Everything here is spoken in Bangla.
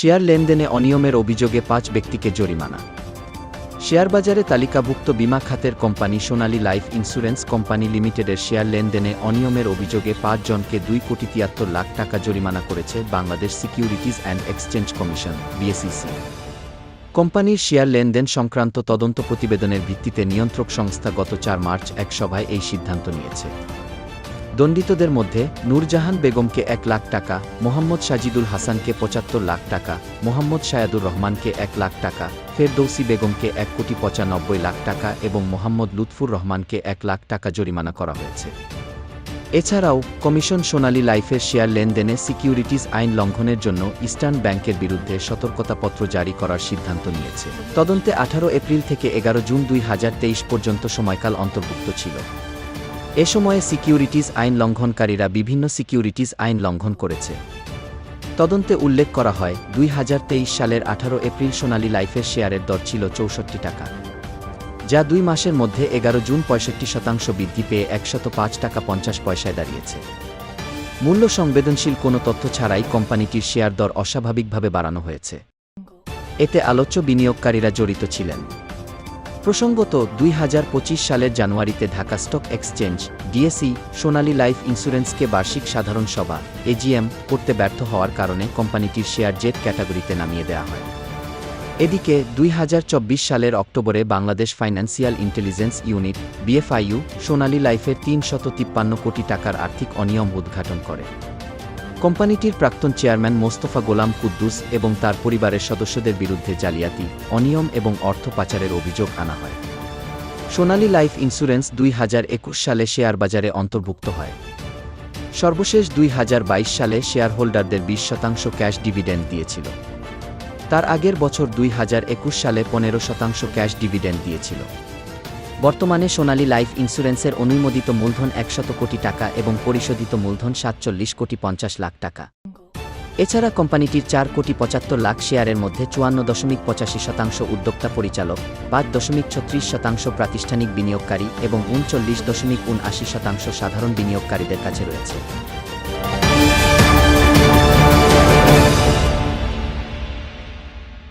শেয়ার লেনদেনে অনিয়মের অভিযোগে পাঁচ ব্যক্তিকে জরিমানা। শেয়ারবাজারে তালিকাভুক্ত বিমা খাতের company Sonali life insurance company লিমিটেডের শেয়ার লেনদেনে অনিয়মের অভিযোগে পাঁচ জনকে দুই কোটি তিয়াত্তর লাখ টাকা জরিমানা করেছে Bangladesh securities and exchange commission, BSEC. কোম্পানির শেয়ার লেনদেন সংক্রান্ত তদন্ত প্রতিবেদনের ভিত্তিতে নিয়ন্ত্রক সংস্থা গত চার মার্চ এক সভায় এই সিদ্ধান্ত নিয়েছে। দণ্ডিতদের মধ্যে নূরজাহান বেগমকে এক লাখ টাকা, মোহাম্মদ সাজিদুল হাসানকে পঁচাত্তর লাখ টাকা, মোহাম্মদ শায়াদুর রহমানকে এক লাখ টাকা, ফেরদৌসি বেগমকে এক কোটি পঁচানব্বই লাখ টাকা এবং মোহাম্মদ লুৎফুর রহমানকে এক লাখ টাকা জরিমানা করা হয়েছে। এছাড়াও, কমিশন সোনালী লাইফের শেয়ার লেনদেনে সিকিউরিটিজ আইন লঙ্ঘনের জন্য ইস্টার্ন ব্যাংকের বিরুদ্ধে সতর্কতাপত্র জারি করার সিদ্ধান্ত নিয়েছে। তদন্তে আঠারো এপ্রিল থেকে এগারো জুন দুই হাজার তেইশ পর্যন্ত সময়কাল অন্তর্ভুক্ত ছিল। এ সময়ে সিকিউরিটিজ আইন লঙ্ঘনকারীরা বিভিন্ন সিকিউরিটিজ আইন লঙ্ঘন করেছে। তদন্তে উল্লেখ করা হয়, দুই হাজার তেইশ সালের আঠারো এপ্রিল সোনালী লাইফের শেয়ারের দর ছিল চৌষট্টি টাকা, যা দুই মাসের মধ্যে এগারো জুন পঁয়ষট্টি শতাংশ বৃদ্ধি পেয়ে একশত পাঁচ টাকা পঞ্চাশ পয়সায় দাঁড়িয়েছে। মূল্য সংবেদনশীল কোনো তথ্য ছাড়াই কোম্পানিটির শেয়ার দর অস্বাভাবিকভাবে বাড়ানো হয়েছে। এতে আলোচ্য বিনিয়োগকারীরা জড়িত ছিলেন। প্রসঙ্গত, দুই হাজার পঁচিশ সালের জানুয়ারিতে Dhaka stock exchange, DSE, Sonali life ইন্স্যুরেন্সকে বার্ষিক সাধারণ সভা এজিএম করতে ব্যর্থ হওয়ার কারণে কোম্পানিটির শেয়ার জেট ক্যাটাগরিতে নামিয়ে দেওয়া হয়। এদিকে, দুই হাজার চব্বিশ সালের অক্টোবরে Bangladesh financial intelligence unit, BFIU, Sonali লাইফের তিন শত তিপ্পান্ন কোটি টাকার আর্থিক অনিয়ম উদ্ঘাটন করে। কোম্পানিটির প্রাক্তন চেয়ারম্যান মোস্তফা গোলাম কুদ্দুস এবং তার পরিবারের সদস্যদের বিরুদ্ধে জালিয়াতি, অনিয়ম এবং অর্থ পাচারের অভিযোগ আনা হয়। সোনালী লাইফ ইন্স্যুরেন্স দুই হাজার একুশ সালে শেয়ার বাজারে অন্তর্ভুক্ত হয়। সর্বশেষ দুই হাজার বাইশ সালে শেয়ার হোল্ডারদের বিশ শতাংশ ক্যাশ ডিভিডেন্ড দিয়েছিল। তার আগের বছর দুই হাজার একুশ সালে পনেরো শতাংশ ক্যাশ ডিভিডেন্ড দিয়েছিল। বর্তমানে সোনালী লাইফ ইন্স্যুরেন্সের অনুমোদিত মূলধন একশত কোটি টাকা এবং পরিশোধিত মূলধন সাতচল্লিশ কোটি পঞ্চাশ লাখ টাকা। এছাড়া কোম্পানিটির চার কোটি পঁচাত্তর লাখ শেয়ারের মধ্যে চুয়ান্ন দশমিক পঁচাশি শতাংশ উদ্যোক্তা পরিচালক, পাঁচ দশমিক ছত্রিশ শতাংশ প্রাতিষ্ঠানিক বিনিয়োগকারী এবং উনচল্লিশ দশমিক উনআশি শতাংশ সাধারণ বিনিয়োগকারীদের কাছে রয়েছে।